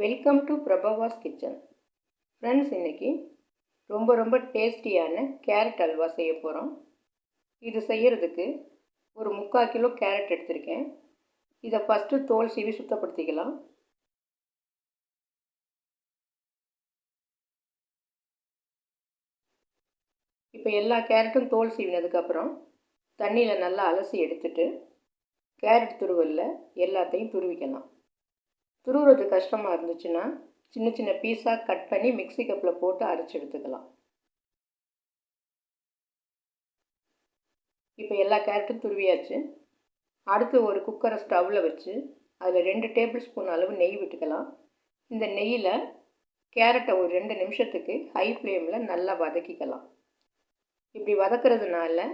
Welcome to Prabha's kitchen friends இன்றைக்கி ரொம்ப ரொம்ப டேஸ்டியான கேரட் அல்வா செய்ய போகிறோம் இது செய்கிறதுக்கு ஒரு முக்கால் கிலோ கேரட் எடுத்திருக்கேன். இதை ஃபஸ்ட்டு தோல் சீவி சுத்தப்படுத்திக்கலாம். இப்போ எல்லா கேரட்டும் தோல் சீவினதுக்கப்புறம் தண்ணியில் நல்லா அலசி எடுத்துட்டு கேரட் துருவலில் எல்லாத்தையும் துருவிக்கலாம். துருவுறது கஷ்டமாக இருந்துச்சுன்னா சின்ன சின்ன பீஸாக கட் பண்ணி மிக்சி கப்பில் போட்டு அரைச்சி எடுத்துக்கலாம். இப்போ எல்லா கேரட்டும் துருவியாச்சு. அடுத்து ஒரு குக்கரை ஸ்டவ்வில் வச்சு அதில் ரெண்டு டேபிள் ஸ்பூன் அளவு நெய் விட்டுக்கலாம். இந்த நெய்யில் கேரட்டை ஒரு ரெண்டு நிமிஷத்துக்கு ஹை ஃப்ளேமில் நல்லா வதக்கிக்கலாம். இப்படி வதக்கிறதுனால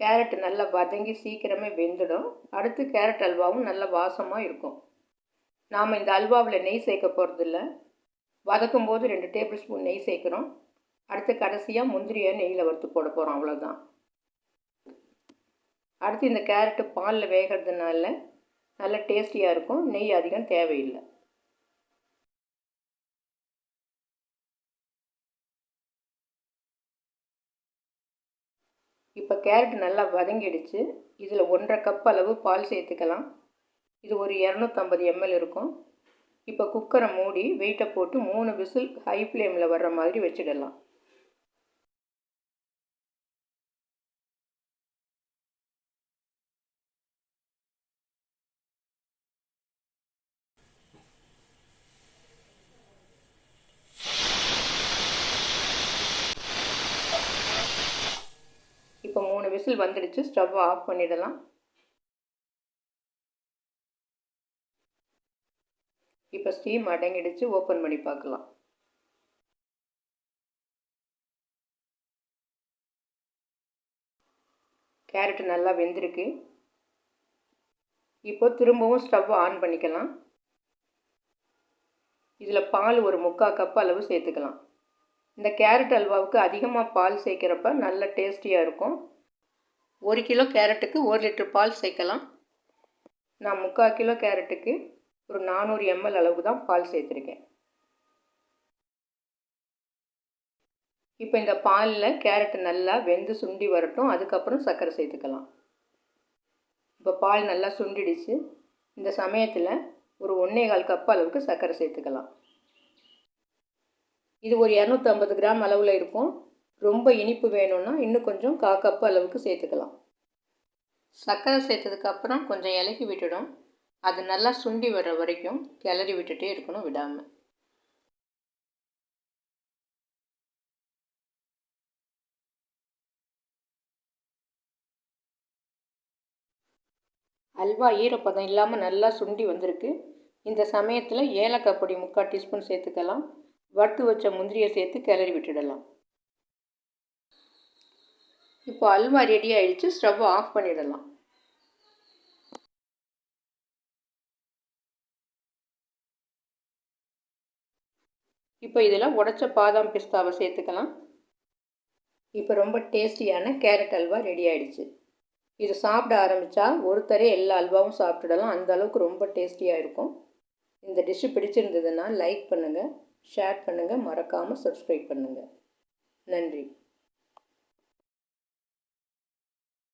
கேரட் நல்லா வதங்கி சீக்கிரமே வெந்துடும். அடுத்து கேரட் அல்வாவும் நல்ல வாசமாக இருக்கும். நாம் இந்த அல்வாவில் நெய் சேர்க்க போகிறதில்ல வதக்கும் போது ரெண்டு டேபிள் ஸ்பூன் நெய் சேர்க்குறோம். அடுத்து கடைசியாக முந்திரியை நெய்யில் வறுத்து போட போகிறோம் அவ்வளோதான் அடுத்து இந்த கேரட்டு பாலில் வேகிறதுனால நல்ல டேஸ்டியாக இருக்கும். நெய் அதிகம் தேவையில்லை. இப்போ கேரட் நல்லா வதங்கிடுச்சு. இதில் ஒன்றரை கப் அளவு பால் சேர்த்துக்கலாம். இது ஒரு இரநூத்தம்பது எம்எல் இருக்கும். இப்போ குக்கரை மூடி வெயிட்டை போட்டு மூணு விசில் ஹை ஃப்ளேமில் வர்ற மாதிரி வச்சிடலாம். இப்போ மூணு விசில் வந்துடுச்சு. ஸ்டவ் ஆஃப் பண்ணிடலாம். இப்போ ஸ்டீம் அடங்கிடுச்சு ஓப்பன் பண்ணி பார்க்கலாம். கேரட் நல்லா வெந்திருக்கு. இப்போ திரும்பவும் ஸ்டவ் ஆன் பண்ணிக்கலாம். இதில் பால் ஒரு முக்கால் கப் அளவு சேர்த்துக்கலாம். இந்த கேரட் அல்வாவுக்கு அதிகமாக பால் சேர்க்குறப்ப நல்ல டேஸ்டியாக இருக்கும். ஒரு கிலோ கேரட்டுக்கு ஒரு லிட்டர் பால் சேர்க்கலாம். நான் முக்கால் கிலோ கேரட்டுக்கு ஒரு நானூறு எம்எல் அளவு தான் பால் சேர்த்துருக்கேன். இப்போ இந்த பாலில் கேரட் நல்லா வெந்து சுண்டி வரட்டும் அதுக்கப்புறம் சர்க்கரை சேர்த்துக்கலாம். இப்போ பால் நல்லா சுண்டிடுச்சு. இந்த சமயத்தில் ஒரு ஒன்றே கால் கப் அளவுக்கு சர்க்கரை சேர்த்துக்கலாம். இது ஒரு இரநூத்தம்பது கிராம் அளவில் இருக்கும். ரொம்ப இனிப்பு வேணும்னா இன்னும் கொஞ்சம் கா கப்பு அளவுக்கு சேர்த்துக்கலாம். சர்க்கரை சேர்த்ததுக்கப்புறம் கொஞ்சம் இலக்கி விட்டுடும். அது நல்லா சுண்டி வர்ற வரைக்கும் கிளறி விட்டுட்டே இருக்கணும் விடாமல் அல்வா ஈரப்பதம் இல்லாமல் நல்லா சுண்டி வந்திருக்கு. இந்த சமயத்தில் ஏலக்காய் பொடி முக்கால் டீஸ்பூன் சேர்த்துக்கலாம். வறுத்து வச்ச முந்திரியை சேர்த்து கிளறி விட்டுடலாம். இப்போ அல்வா ரெடி ஆகிடுச்சு ஸ்டவ் ஆஃப் பண்ணிடலாம். இப்போ இதில் உடச்ச பாதாம் பிஸ்தாவை சேர்த்துக்கலாம். இப்போ ரொம்ப டேஸ்டியான கேரட் அல்வா ரெடி ஆகிடுச்சு இது சாப்பிட ஆரம்பித்தா ஒருத்தரே எல்லா அல்வாவும் சாப்பிட்டுடலாம். அந்த அளவுக்கு ரொம்ப டேஸ்டியாக இருக்கும். இந்த டிஷ்ஷு பிடிச்சிருந்ததுன்னா லைக் பண்ணுங்கள் ஷேர் பண்ணுங்கள் மறக்காமல் சப்ஸ்கிரைப் பண்ணுங்கள் நன்றி.